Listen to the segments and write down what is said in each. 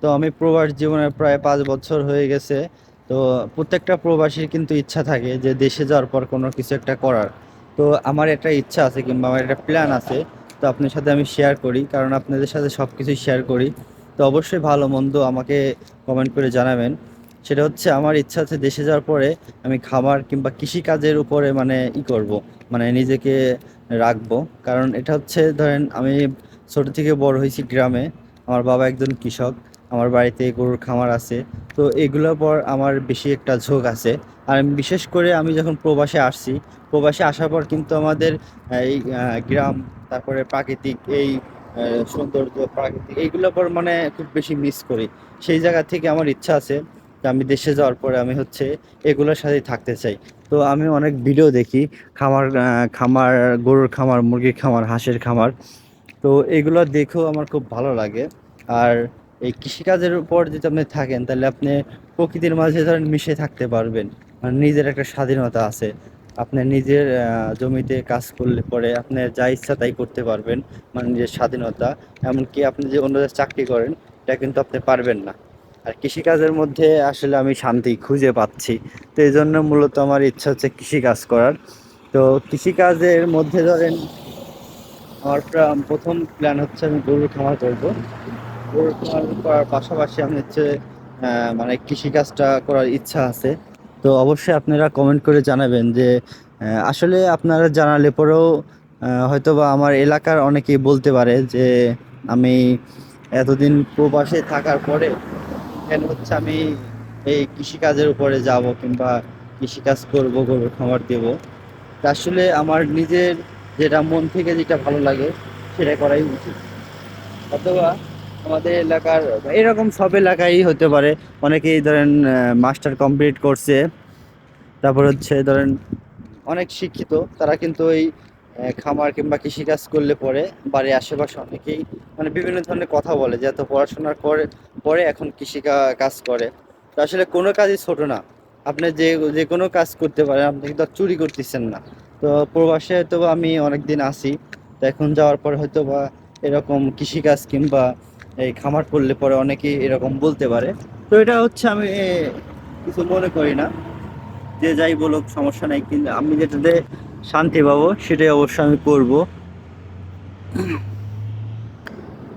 তো আমি প্রবাস জীবনে প্রায় পাঁচ বছর হয়ে গেছে। তো প্রত্যেকটা প্রবাসীর কিন্তু ইচ্ছা থাকে যে দেশে যাওয়ার পর কোনো কিছু একটা করার। তো আমার একটা ইচ্ছা আছে কিংবা আমার একটা প্ল্যান আছে। তো আপনার সাথে আমি শেয়ার করি, কারণ আপনাদের সাথে সব কিছুই শেয়ার করি। তো অবশ্যই ভালো মন্দ আমাকে কমেন্ট করে জানাবেন। সেটা হচ্ছে আমার ইচ্ছা আছে দেশে যাওয়ার পরে আমি খামার কিংবা কৃষিকাজের উপরে মানে ই করব মানে নিজেকে রাখব। কারণ এটা হচ্ছে ধরেন আমি ছোট থেকে বড় হয়েছি গ্রামে। আমার বাবা একজন কৃষক। আমার বাড়িতে গরুর খামার আছে। তো এগুলোর পর আমার বেশি একটা ঝোঁক আছে। আর বিশেষ করে আমি যখন প্রবাসে আসছি, প্রবাসে আসার পর কিন্তু আমাদের এই গ্রাম, তারপরে প্রাকৃতিক এই সৌন্দর্য, প্রাকৃতিক এইগুলোর পর মানে খুব বেশি মিস করি। সেই জায়গা থেকে আমার ইচ্ছা আছে যে আমি দেশে যাওয়ার পরে আমি হচ্ছে এগুলোর সাথেই থাকতে চাই। তো আমি অনেক ভিডিও দেখি, খামার খামার, গরুর খামার, মুরগির খামার, হাঁসের খামার। তো এগুলো দেখেও আমার খুব ভালো লাগে। আর এই কৃষিকাজের উপর যদি আপনি থাকেন, তাহলে আপনি প্রকৃতির মাঝে ধরেন মিশে থাকতে পারবেন। মানে নিজের একটা স্বাধীনতা আছে। আপনি নিজের জমিতে কাজ করলে পরে আপনি যা ইচ্ছা তাই করতে পারবেন মানে নিজের স্বাধীনতা। এমনকি আপনি যে অন্যদের চাকরি করেন, এটা কিন্তু আপনি পারবেন না। আর কৃষিকাজের মধ্যে আসলে আমি শান্তি খুঁজে পাচ্ছি। তো এই জন্য মূলত আমার ইচ্ছা হচ্ছে কৃষিকাজ করার। তো কৃষিকাজের মধ্যে ধরেন, আমার প্রা- প্রথম প্ল্যান হচ্ছে আমি গরুর খামার করব। করার পাশাপাশি আমি হচ্ছে মানে কৃষিকাজটা করার ইচ্ছা আছে। তো অবশ্যই আপনারা কমেন্ট করে জানাবেন যে আসলে আপনারা জানালে পরেও আহ, হয়তোবা আমার এলাকার অনেকেই বলতে পারে যে আমি এতদিন প্রবাসে থাকার পরে কেন হচ্ছে আমি এই কৃষিকাজের উপরে যাব কিংবা কৃষিকাজ করব গরুর খামার দেব। আসলে আমার নিজের যেটা মন থেকে যেটা ভালো লাগে সেটা করাই উচিত। অথবা আমাদের এলাকার, এরকম সব এলাকায় হতে পারে। অনেকেই ধরেন মাস্টার কমপ্লিট করছে। তারপর হচ্ছে ধরেন, অনেক শিক্ষিত। তারা কিন্তু ওই খামার কিংবা কৃষিকাজ করলে পরে বাড়ির আশেপাশে অনেকেই মানে বিভিন্ন ধরনের কথা বলে যে, এত পড়াশোনার করে পরে এখন কৃষি কা- কাজ করে। তো আসলে কোনো কাজই ছোট না। আপনি যে যে কোনো কাজ করতে পারেন, আপনি কিন্তু চুরি করতেছেন না। তো প্রবাসে হয়তো আমি অনেক দিন আসি তো এখন যাওয়ার পর হয়তো বা এরকম কৃষিকাজ কিংবা এই খামার করলে পরে অনেকেই এরকম বলতে পারে। তো এটা হচ্ছে আমি কিছু মনে করি না। যে যাই বলুক, সমস্যা নাই। কিন্তু আমি যেটাতে শান্তি পাবো, সেটাই অবশ্যই আমি করব।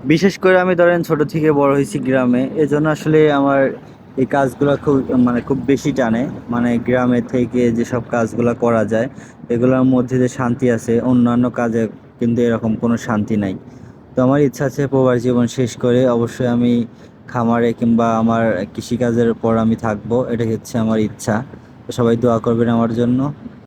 বিশেষ করে আমি ধরেন ছোট থেকে বড় হয়েছি গ্রামে, এজন্য আসলে আমার এই কাজগুলো খুব মানে খুব বেশি টানে। মানে গ্রামে থেকে যেসব কাজগুলো করা যায়, এগুলোর মধ্যে যে শান্তি আছে, অন্যান্য কাজে কিন্তু এরকম কোনো শান্তি নাই। তো আমার ইচ্ছা আছে প্রবাস জীবন শেষ করে অবশ্যই আমি খামারে কিংবা আমার কৃষিকাজের পর আমি থাকব এটা হচ্ছে আমার ইচ্ছা। তো সবাই দোয়া করবেন আমার জন্য।